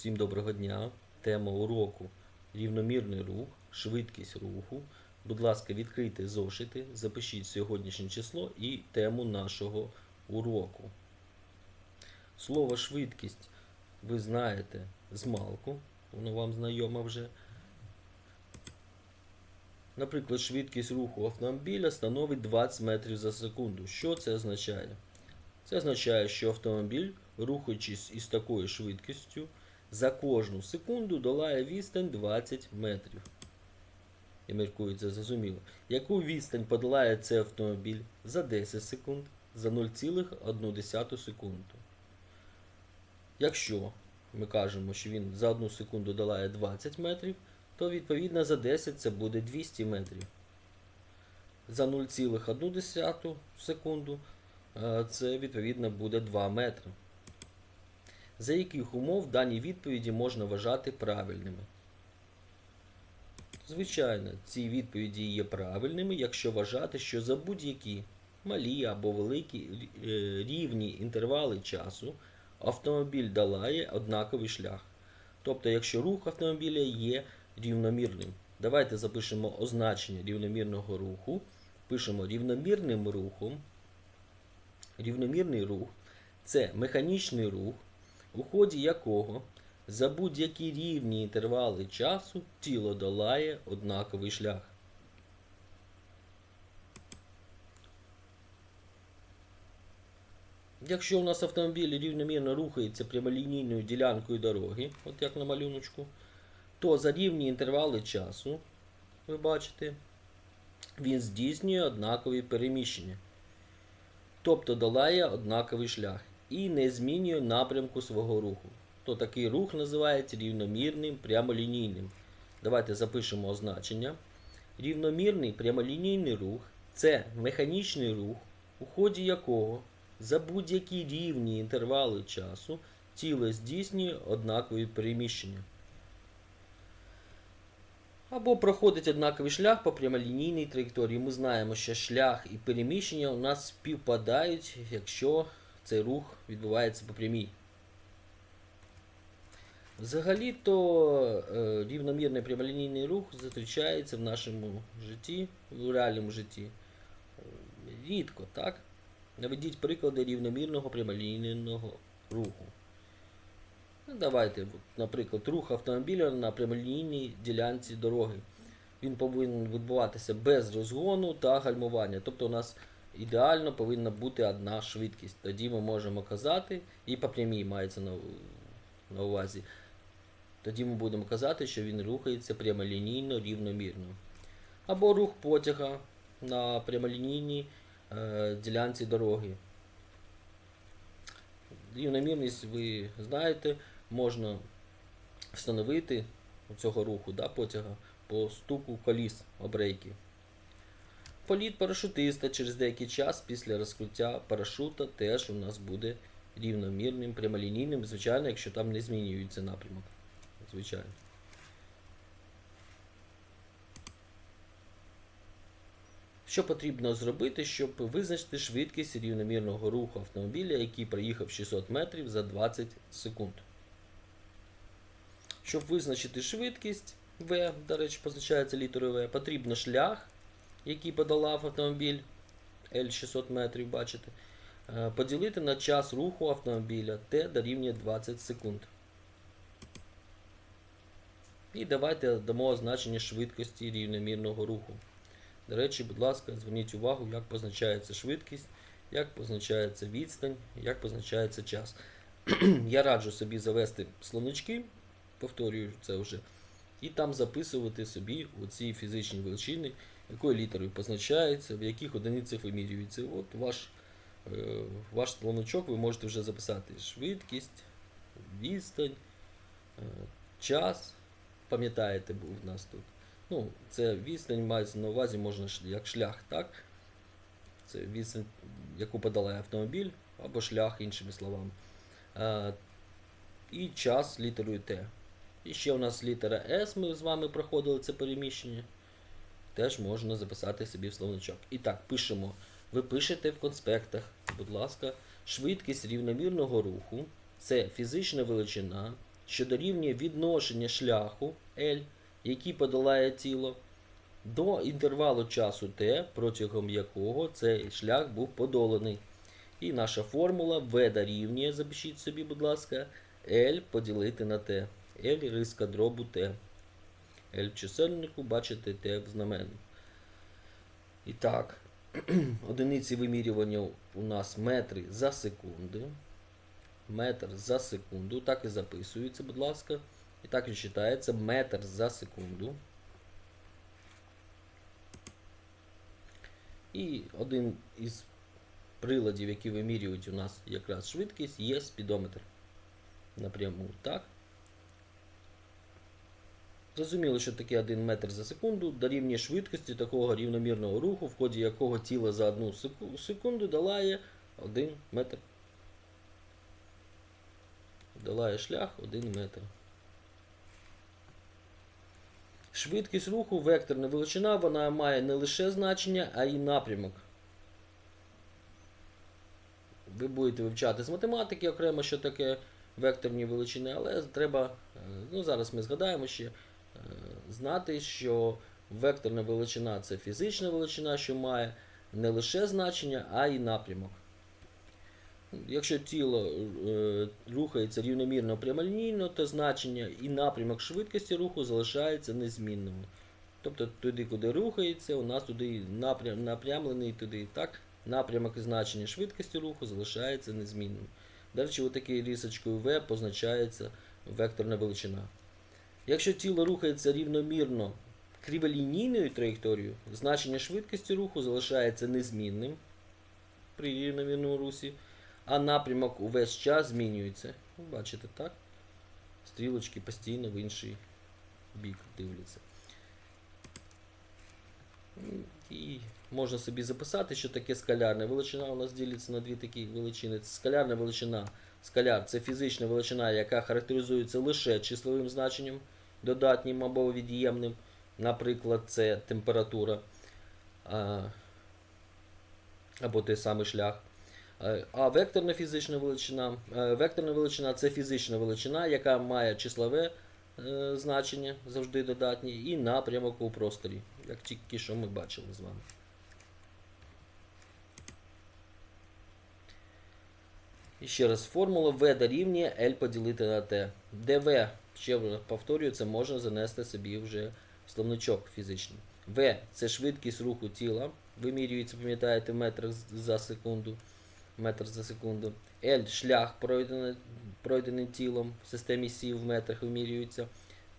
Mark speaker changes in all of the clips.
Speaker 1: Всім доброго дня. Тема уроку рівномірний рух, швидкість руху. Будь ласка, відкрийте зошити, запишіть сьогоднішнє число і тему нашого уроку. Слово швидкість ви знаєте з малку, воно вам знайоме вже. Наприклад, швидкість руху автомобіля становить 20 метрів за секунду. Що це означає? Це означає, що автомобіль, рухаючись із такою швидкістю, за кожну секунду долає відстань 20 метрів. І міркується зрозуміло. Яку відстань подолає цей автомобіль за 10 секунд, за 0,1 секунду. Якщо ми кажемо, що він за 1 секунду долає 20 метрів, то відповідно за 10 це буде 200 метрів. За 0,1 секунду е, це відповідно буде 2 метри. За яких умов дані відповіді можна вважати правильними? Звичайно, ці відповіді є правильними, якщо вважати, що за будь-які малі або великі е, рівні інтервали часу автомобіль долає однаковий шлях. Тобто, якщо рух автомобіля є рівномірним. Давайте запишемо означення рівномірного руху. Пишемо рівномірним рухом. Рівномірний рух це механічний рух, у ході якого за будь-які рівні інтервали часу тіло долає однаковий шлях. Якщо у нас автомобіль рівномірно рухається прямолінійною ділянкою дороги, от як на малюночку, то за рівні інтервали часу, ви бачите, він здійснює однакові переміщення. Тобто долає однаковий шлях і не змінює напрямку свого руху. То такий рух називається рівномірним прямолінійним. Давайте запишемо означення. Рівномірний прямолінійний рух це механічний рух, у ході якого за будь-які рівні інтервали часу тіло здійснює однакові переміщення. Або проходить однаковий шлях по прямолінійній траєкторії. Ми знаємо, що шлях і переміщення у нас співпадають, якщо цей рух відбувається по прямій. Взагалі-то е, рівномірний прямолінійний рух зустрічається в нашому житті, в реальному житті. е, Рідко, так? Наведіть приклади рівномірного прямолінійного руху. Ну, давайте, наприклад, рух автомобіля на прямолінійній ділянці дороги. Він повинен відбуватися без розгону та гальмування. Тобто у нас ідеально повинна бути одна швидкість. Тоді ми можемо казати, і по прямій мається на, на увазі. Тоді ми будемо казати, що він рухається прямолінійно рівномірно. Або рух потяга на прямолінійній е, ділянці дороги. Рівномірність, ви знаєте, можна встановити цього руху да, потяга по стуку коліс об рейки. Політ парашутиста через деякий час після розкриття парашута теж у нас буде рівномірним, прямолінійним, звичайно, якщо там не змінюється напрямок. Звичайно. Що потрібно зробити, щоб визначити швидкість рівномірного руху автомобіля, який проїхав 600 метрів за 20 секунд? Щоб визначити швидкість V, до речі, позначається літерою V, потрібно шлях, який подолав автомобіль L600 метрів, бачите, е, поділити на час руху автомобіля T дорівнює 20 секунд. І давайте дамо значення швидкості рівномірного руху. До речі, будь ласка, зверніть увагу, як позначається швидкість, як позначається відстань, як позначається час. Я раджу собі завести словнички, повторюю це вже, і там записувати собі оці фізичні величини, якою літерою позначається, в яких одиницях вимірюється. От ваш, е, ваш словничок ви можете вже записати швидкість, відстань, е, час. Пам'ятаєте, був у нас тут. Ну, це відстань мається на увазі можна як шлях, так? Це відстань, яку подолає автомобіль, або шлях, іншими словами. А, і час літерою Т. І ще у нас літера С, ми з вами проходили це переміщення. Теж можна записати собі в словничок. І так, пишемо. Ви пишете в конспектах, будь ласка, швидкість рівномірного руху це фізична величина, що дорівнює відношення шляху L, який подолає тіло, до інтервалу часу t, протягом якого цей шлях був подоланий. І наша формула V дорівнює, запишіть собі, будь ласка, L поділити на T. L риска дробу T. L в чисельнику, бачите T в знаменнику. І так, одиниці вимірювання у нас метри за секунду. Метр за секунду. Так і записується, будь ласка. І так і читається метр за секунду. І один із приладів, які вимірюють у нас якраз швидкість, є спідометр. Напряму, так. Зрозуміло, що таке 1 метр за секунду дорівнює швидкості такого рівномірного руху, в ході якого тіло за 1 секунду долає 1 метр. Долає шлях 1 метр. Швидкість руху, векторна величина, вона має не лише значення, а й напрямок. Ви будете вивчати з математики окремо, що таке векторні величини, але треба, е, ну зараз ми згадаємо ще, знати, що векторна величина це фізична величина, що має не лише значення, а й напрямок. Якщо тіло е, рухається рівномірно прямолінійно, то значення і напрямок швидкості руху залишаються незмінними. Тобто туди, куди рухається, у нас туди напрям, напрямлений туди. Так, напрямок і значення швидкості руху залишається незмінним. До речі, отакою рісочкою V позначається векторна величина. Якщо тіло рухається рівномірно криволінійною траєкторією, значення швидкості руху залишається незмінним при рівномірному русі, а напрямок увесь час змінюється. Ну, Бачите, так? Стрілочки постійно в інший бік дивляться. І можна собі записати, що таке скалярна величина. У нас ділиться на дві такі величини. Це скалярна величина. Скаляр це фізична величина, яка характеризується лише числовим значенням, додатнім або від'ємним. Наприклад, це температура або той самий шлях. А векторна фізична величина. Векторна величина це фізична величина, яка має числове е, значення, завжди додатнє, і напрямок у просторі, як тільки що ми бачили з вами. І ще раз, формула V дорівнює L поділити на T. V, ще повторюю, це можна занести собі вже в словничок фізичний. V це швидкість руху тіла, вимірюється, пам'ятаєте, в за секунду. Метр за секунду. L шлях пройдений, пройдений тілом в системі сів в метрах вимірюється.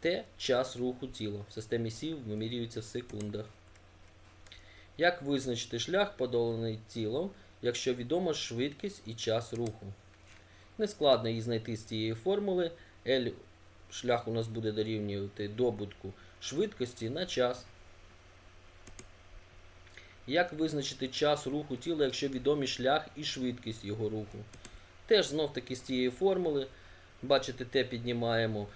Speaker 1: Т час руху тіла в системі сів вимірюється в секундах. Як визначити шлях, подоланий тілом, якщо відомо швидкість і час руху? Нескладно її знайти з цієї формули. L шлях у нас буде дорівнювати добутку швидкості на час. Як визначити час руху тіла, якщо відомі шлях і швидкість його руху? Теж знов таки з цієї формули. Бачите, Т піднімаємо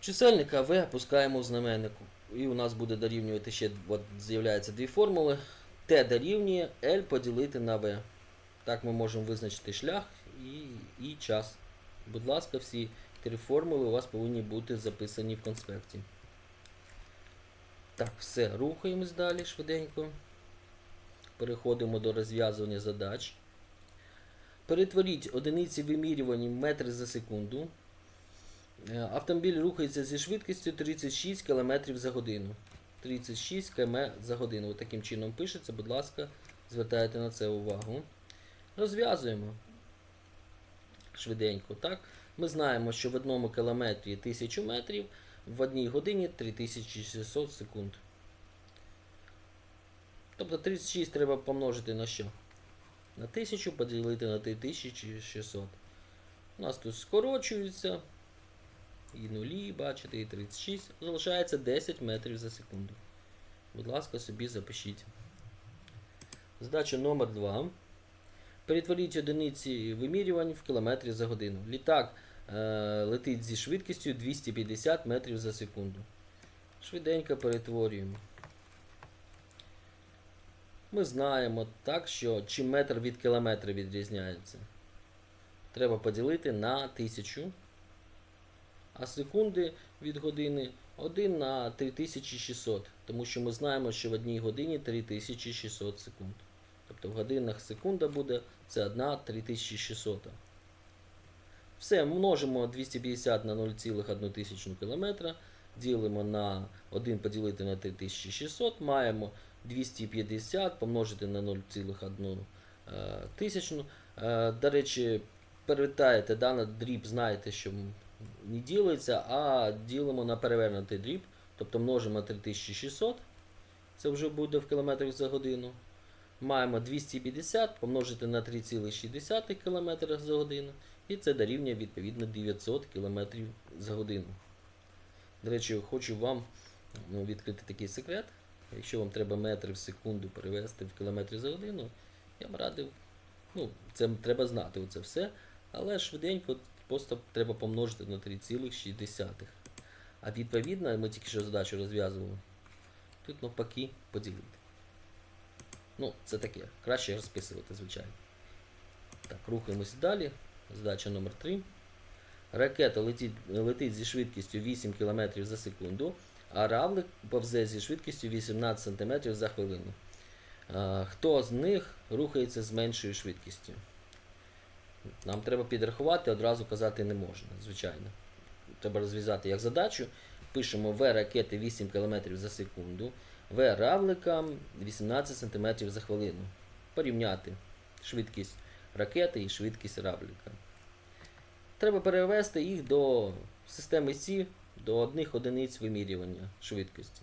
Speaker 1: чисельник, а В опускаємо в знаменнику. І у нас буде дорівнювати ще з'являються дві формули. Т дорівнює L поділити на В. Так ми можемо визначити шлях і, і час. Будь ласка, всі три формули у вас повинні бути записані в конспекті. Так, все, рухаємось далі швиденько. Переходимо до розв'язування задач. Перетворіть одиниці вимірювання в метри за секунду. Е, Автомобіль рухається зі швидкістю 36 км за годину. 36 км за годину. От таким чином пишеться, будь ласка, звертайте на це увагу. Розв'язуємо швиденько. так? Ми знаємо, що в одному кілометрі 1000 метрів, в одній годині 3600 секунд. Тобто 36 треба помножити на що? На 1000 поділити на 3600. У нас тут скорочується. І нулі, бачите, і 36. Залишається 10 метрів за секунду. Будь ласка, собі запишіть. Задача номер 2. Перетворіть одиниці вимірювань в кілометрі за годину. Літак е, летить зі швидкістю 250 метрів за секунду. Швиденько перетворюємо. Ми знаємо так, що чим метр від кілометра відрізняється. Треба поділити на 1000. А секунди від години 1 на 3600. Тому що ми знаємо, що в одній годині 3600 секунд. Тобто в годинах секунда буде це 1 3600. Все, множимо 250 на 0,1 км, ділимо на 1 поділити на 3600, маємо 250 помножити на 0,1 е. Е, До речі, перевертаєте да, дріб, знаєте, що не ділиться, а ділимо на перевернутий дріб, тобто множимо 3600, це вже буде в кілометрах за годину. Маємо 250 помножити на 3,6 км за годину, і це дорівнює відповідно 900 км за годину. До речі, хочу вам ну, відкрити такий секрет. Якщо вам треба метри в секунду перевести в кілометри за годину, я б радив, ну, це треба знати оце все, але швиденько просто треба помножити на 3,6. А відповідно, ми тільки що задачу розв'язували. Тут навпаки поділити. Ну, це таке. Краще розписувати, звичайно. Так, рухаємось далі. Задача номер 3. Ракета летить, летить зі швидкістю 8 км за секунду, а равлик повзе зі швидкістю 18 см за хвилину. Хто з них рухається з меншою швидкістю? Нам треба підрахувати, одразу казати не можна, звичайно. Треба розв'язати як задачу. Пишемо В ракети 8 км за секунду, В равлика 18 см за хвилину. Порівняти швидкість ракети і швидкість равлика. Треба перевести їх до системи Сі, до одних одиниць вимірювання швидкості.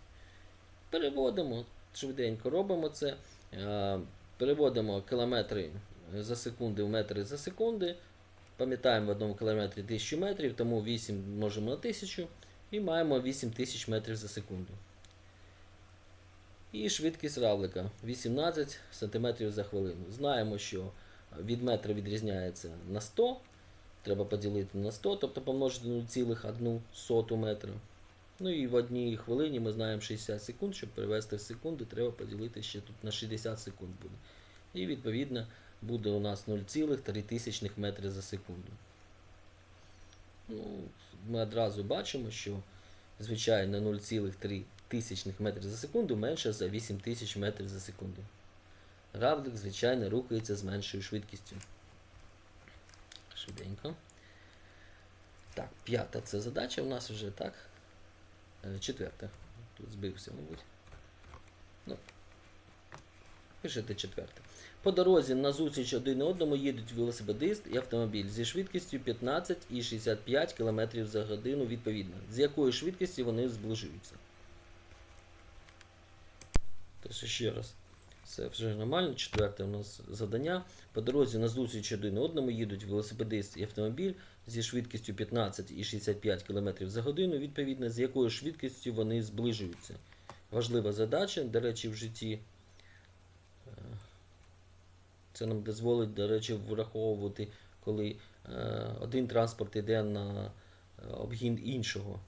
Speaker 1: Переводимо швиденько, робимо це. Е, Переводимо кілометри за секунди в метри за секунди. Пам'ятаємо в одному кілометрі 1000 метрів, тому 8 множимо на 1000 і маємо 8000 метрів за секунду. І швидкість равлика 18 см за хвилину. Знаємо, що від метра відрізняється на 100. Треба поділити на 100, тобто помножити на 0,1 метра. Ну і в одній хвилині ми знаємо 60 секунд, щоб перевести в секунди, треба поділити ще тут на 60 секунд буде. І відповідно буде у нас 0,3 метри за секунду. Ну, ми одразу бачимо, що звичайно 0,3 метри за секунду менше за 8000 метрів за секунду. Равлик, звичайно, рухається з меншою швидкістю. Швиденько. Так, п'ята це задача у нас вже, так? Е, Четверта. Тут збився, мабуть. Ну, пишете четверте. По дорозі на зустріч один одному їдуть велосипедист і автомобіль зі швидкістю 15 і 65 км за годину відповідно. З якою швидкістю вони зближуються. Тож ще раз. Це вже нормально. Четверте у нас задання. По дорозі на зустріч один одному їдуть велосипедист і автомобіль зі швидкістю 15 і 65 км за годину, відповідно, з якою швидкістю вони зближуються. Важлива задача, до речі, в житті. Це нам дозволить, до речі, враховувати, коли е, один транспорт йде на е, обгін іншого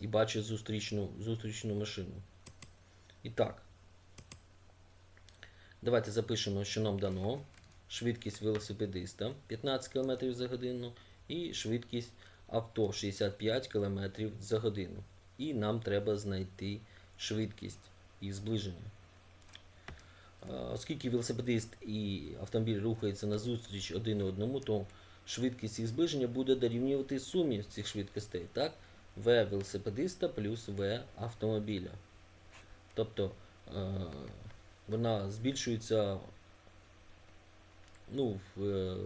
Speaker 1: і бачить зустрічну, зустрічну машину. І так. Давайте запишемо, що нам дано. Швидкість велосипедиста 15 км за годину і швидкість авто 65 км за годину. І нам треба знайти швидкість їх зближення. Е, Оскільки велосипедист і автомобіль рухаються назустріч один одному, то швидкість їх зближення буде дорівнювати сумі цих швидкостей. Так? В велосипедиста плюс В автомобіля. Тобто е, вона збільшується ну, е,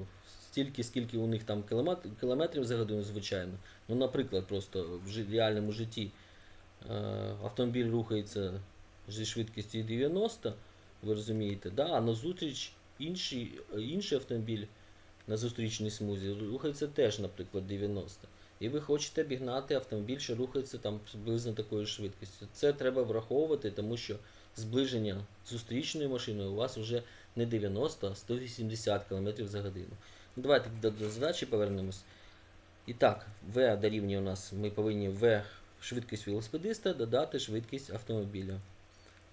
Speaker 1: стільки, скільки у них там кілометр, кілометрів за годину, звичайно. Ну, наприклад, просто в реальному житті автомобіль рухається зі швидкістю 90, ви розумієте, да? а на зустріч інший, інший автомобіль на зустрічній смузі рухається теж, наприклад, 90. І ви хочете обігнати автомобіль, що рухається там приблизно такою швидкістю. Це треба враховувати, тому що зближення з зустрічною машиною у вас вже не 90, а 180 км за годину. Ну, Давайте до, до задачі повернемось. І так, В дорівнює у нас, ми повинні В швидкість велосипедиста додати швидкість автомобіля.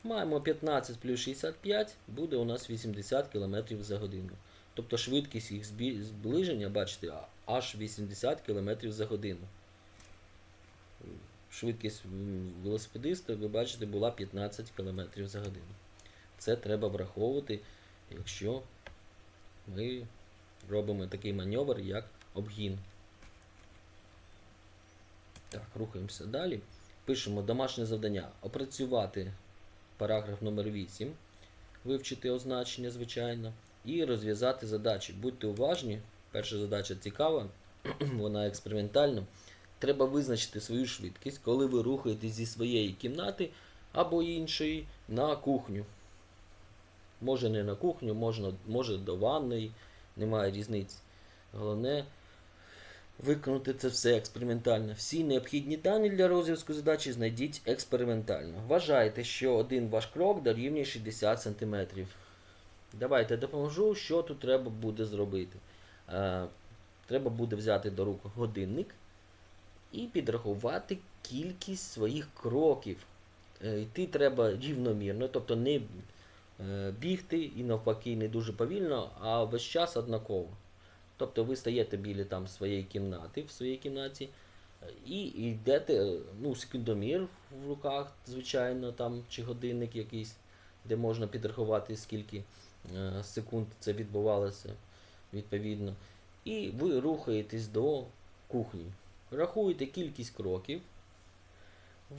Speaker 1: Маємо 15 плюс 65, буде у нас 80 км за годину. Тобто швидкість їх зближення, бачите, аж 80 км за годину. швидкість велосипедиста, ви бачите, була 15 км за годину. Це треба враховувати, якщо ми робимо такий маневр, як обгін. Так, рухаємося далі. Пишемо домашнє завдання. Опрацювати параграф номер 8, вивчити означення, звичайно, і розв'язати задачі. Будьте уважні. Перша задача цікава, вона експериментальна. Треба визначити свою швидкість, коли ви рухаєтесь зі своєї кімнати або іншої на кухню. Може не на кухню, можна, може до ванної, немає різниці. Головне виконати це все експериментально. Всі необхідні дані для розв'язку задачі знайдіть експериментально. Вважайте, що один ваш крок дорівнює 60 см. Давайте допоможу, що тут треба буде зробити. Е, треба буде взяти до рук годинник і підрахувати кількість своїх кроків. Е, йти треба рівномірно, тобто не е, бігти і навпаки не дуже повільно, а весь час однаково. Тобто ви стаєте біля там своєї кімнати, в своїй кімнаті, і йдете, ну, секундомір в руках, звичайно, там, чи годинник якийсь, де можна підрахувати, скільки е, секунд це відбувалося відповідно. І ви рухаєтесь до кухні. Рахуєте кількість кроків.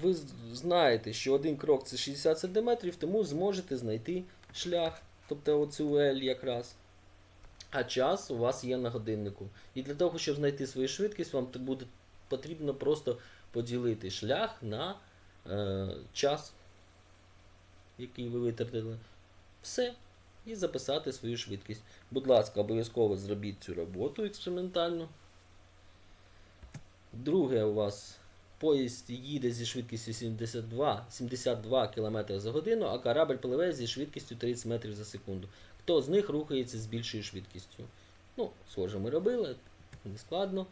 Speaker 1: Ви знаєте, що один крок це 60 см, тому зможете знайти шлях, тобто оцю L якраз. А час у вас є на годиннику. І для того, щоб знайти свою швидкість, вам буде потрібно просто поділити шлях на е, час, який ви витратили. Все. І записати свою швидкість. Будь ласка, обов'язково зробіть цю роботу експериментальну. Друге, у вас поїзд їде зі швидкістю 72, 72 км за годину, а корабль пливе зі швидкістю 30 метрів за секунду. Хто з них рухається з більшою швидкістю? Ну, схоже, ми робили, не складно.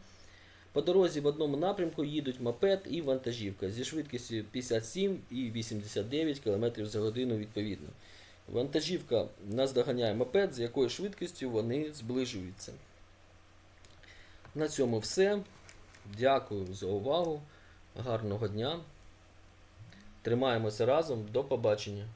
Speaker 1: По дорозі в одному напрямку їдуть мопед і вантажівка зі швидкістю 57 і 89 км за годину відповідно. Вантажівка наздоганяє мопед, з якою швидкістю вони зближуються. На цьому все. Дякую за увагу. Гарного дня. Тримаємося разом. До побачення.